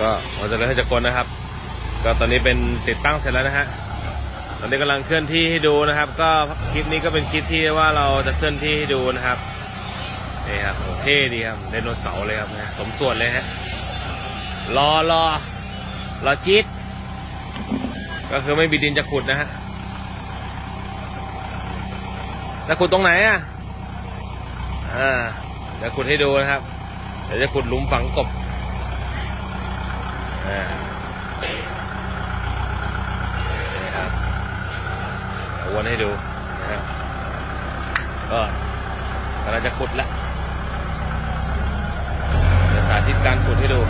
ก็เราจะเริ่มให้จักรนะครับ ก็ตอนนี้เป็นติดตั้งเสร็จแล้วนะฮะตอนนี้กำลังเคลื่อนที่ให้ดูนะครับ ก็คลิปนี้ก็เป็นคลิปที่ว่าเราจะเคลื่อนที่ให้ดูนะครับนี่ครับโอเท่ดีครับไดโนเสาร์เลยครับนะสมส่วนเลยฮะรอรอรอจี๊ดก็คือไม่มีดินจะขุดนะฮะจะขุดตรงไหนอะอ่าเดี๋ยวขุดให้ดูนะครับเดี๋ยวจะขุดหลุมฝังกบ นี่ครับเดี๋ยวนให้ดูนะครับก็เราจะขุดแล้วเดี๋ยวสาธิตการขุดให้ดู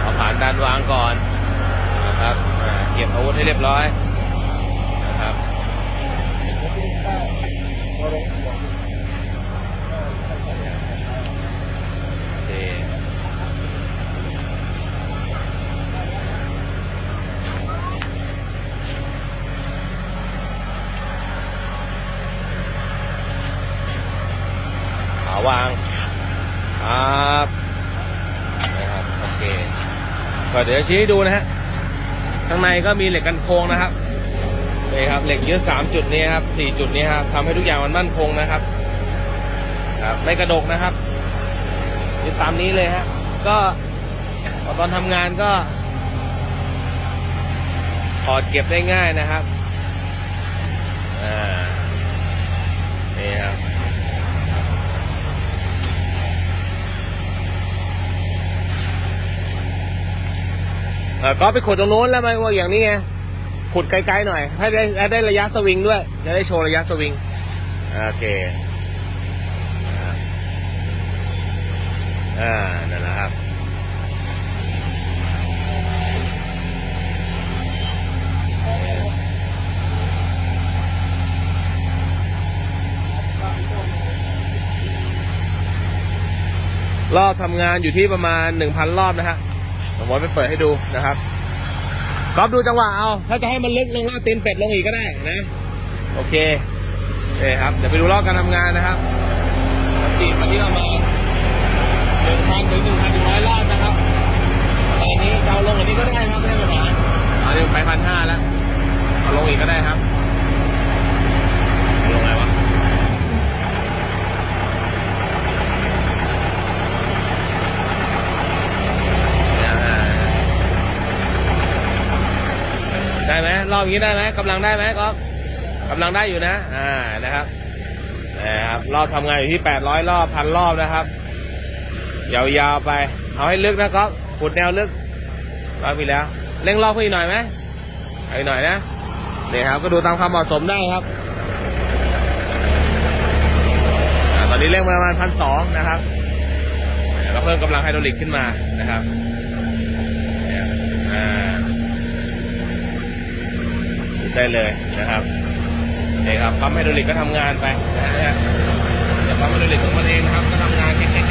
เอาผ่านด้านวางก่อนนะครับเก็บอาวุธให้เรียบร้อยนะครับ โอเคขา วางครับนะครับโอเคก็เดี๋ยวชี้ให้ดูนะฮะข้างในก็มีเหล็กกันโค้งนะครับนี่ครับเหล็กยึดสามจุดนี้ครับสี่จุดนี้ครับทำให้ทุกอย่างมันมั่นคงนะครับครับไม่กระดกนะครับยึดตามนี้เลยฮะก็ตอนทำงานก็ถอดเก็บได้ง่ายนะครับอ่า นี่ครับ เออก็ไปขุดตรงโน้นแล้วไหมว่าอย่างนี้ไงขุดไกลๆหน่อย ให้ได้ให้ได้ระยะสวิงด้วย จะได้โชว์ระยะสวิง โอเค อ่านั่นแหละครับรอบทำงานอยู่ที่ประมาณ 1,000 รอบนะฮะ ผมว่าไปเปิดให้ดูนะครับก๊อฟดูจังหวะเอา ถ้าจะให้มันลึกลงแล้วตีนเป็ดลงอีกก็ได้นะ โอเคนี่ครับ เดี๋ยวไปดูรอบการทำงานนะครับตีมันที่ประมาหนึ่งพันถึงหนึ่งพันหนึ่งร้อยรอบนะครับตอนนี้เจะเอาลงอันนี้ก็ได้ครับไม่ใช่ปัญหาเอาเดี๋ยวไปพันห้าแล้วเอาลงอีกก็ได้ครับเอาลงไงวะ ได้ไหมรอบนี้ได้ไหมกำลังได้ไหมก๊อฟกำลังได้อยู่นะ อ่านะครับนะครับรอบทำงานอยู่ที่แปดร้อยรอบพันรอบนะครับ ยาวๆไป เอาให้ลึกนะครับขุดแนวลึกรอบไปแล้วเร่งรอบขึ้นอีกหน่อยไหมอีกหน่อยนะนี่ครับก็ดูตามความเหมาะสมได้ครับตอนนี้เร่งประมาณพันสองนะครับเราเพิ่มกำลังไฮดรอลิกขึ้นมานะครับเนี่ยอ่า ได้เลยนะครับนี่ครับปั๊มไฮดรอลิกก็ทำงานไปนะฮะเดี๋ยวปั๊มไฮดรอลิกของมันเองครับก็ทำงานแก๊ก